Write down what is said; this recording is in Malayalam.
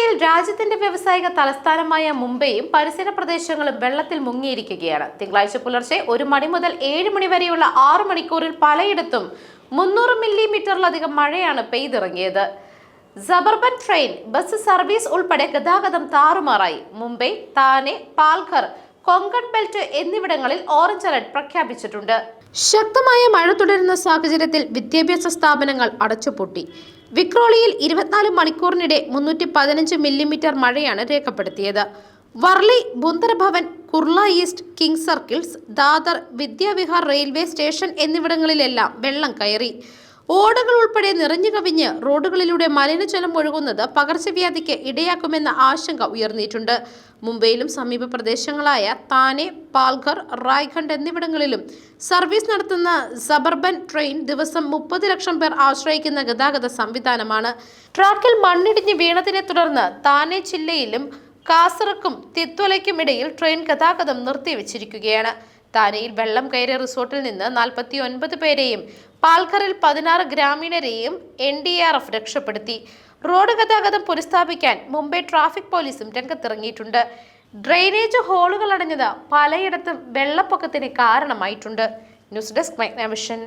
മഴയിൽ രാജ്യത്തിന്റെ വ്യവസായിക തലസ്ഥാനമായ മുംബൈയും പരിസര പ്രദേശങ്ങളും വെള്ളത്തിൽ മുങ്ങിയിരിക്കുകയാണ്. തിങ്കളാഴ്ച പുലർച്ചെ ഒരു മണി മുതൽ ഏഴ് മണി വരെയുള്ള ആറു മണിക്കൂറിൽ പലയിടത്തും മുന്നൂറ് മില്ലിമീറ്ററിലധികം മഴയാണ് പെയ്തിറങ്ങിയത്. സബർബൻ ട്രെയിൻ ബസ് സർവീസ് ഉൾപ്പെടെ ഗതാഗതം താറുമാറായി. മുംബൈ താനെ പാൽഘർ കൊങ്കൺ ബെൽറ്റ് എന്നിവിടങ്ങളിൽ ഓറഞ്ച് അലർട്ട് പ്രഖ്യാപിച്ചിട്ടുണ്ട്. ശക്തമായ മഴ തുടരുന്ന സാഹചര്യത്തിൽ വിദ്യാഭ്യാസ സ്ഥാപനങ്ങൾ അടച്ചുപൂട്ടി. വിക്രോളിയിൽ ഇരുപത്തിനാല് മണിക്കൂറിനിടെ മുന്നൂറ്റി പതിനഞ്ച് മില്ലിമീറ്റർ മഴയാണ് രേഖപ്പെടുത്തിയത്. Worli Bunderbhavan Kurla east king circles Dadar Vidyavihar railway station എന്നിവിടങ്ങളിലെല്ലാം വെള്ളം കയറി. ഓടകൾ ഉൾപ്പെടെ നിറഞ്ഞു കവിഞ്ഞ് റോഡുകളിലൂടെ മലിനജലം ഒഴുകുന്നത് പകർച്ചവ്യാധിക്ക് ഇടയാക്കുമെന്ന ആശങ്ക ഉയർന്നിട്ടുണ്ട്. മുംബൈയിലും സമീപ പ്രദേശങ്ങളായ താനെ പാൽഘർ റായ്ഖണ്ഡ് എന്നിവിടങ്ങളിലും സർവീസ് നടത്തുന്ന സബർബൻ ട്രെയിൻ ദിവസം മുപ്പത് ലക്ഷം പേർ ആശ്രയിക്കുന്ന ഗതാഗത സംവിധാനമാണ്. ട്രാക്കിൽ മണ്ണിടിഞ്ഞ് വീണതിനെ തുടർന്ന് താനെ ജില്ലയിലും കാസറക്കും തിത്വലയ്ക്കും ഇടയിൽ ട്രെയിൻ ഗതാഗതം നിർത്തിവെച്ചിരിക്കുകയാണ്. താനെയിൽ വെള്ളം കയറിയ റിസോർട്ടിൽ നിന്ന് നാൽപ്പത്തി ഒൻപത് പേരെയും പാൽക്കറിൽ പതിനാറ് ഗ്രാമീണരെയും എൻ ഡി ആർ എഫ് രക്ഷപ്പെടുത്തി. റോഡ് ഗതാഗതം പുനഃസ്ഥാപിക്കാൻ മുംബൈ ട്രാഫിക് പോലീസും രംഗത്തിറങ്ങിയിട്ടുണ്ട്. ഡ്രെയിനേജ് ഹോളുകൾ അടഞ്ഞത് പലയിടത്തും വെള്ളപ്പൊക്കത്തിന് കാരണമായിട്ടുണ്ട്. News desk മൈഗ്നാവിഷൻ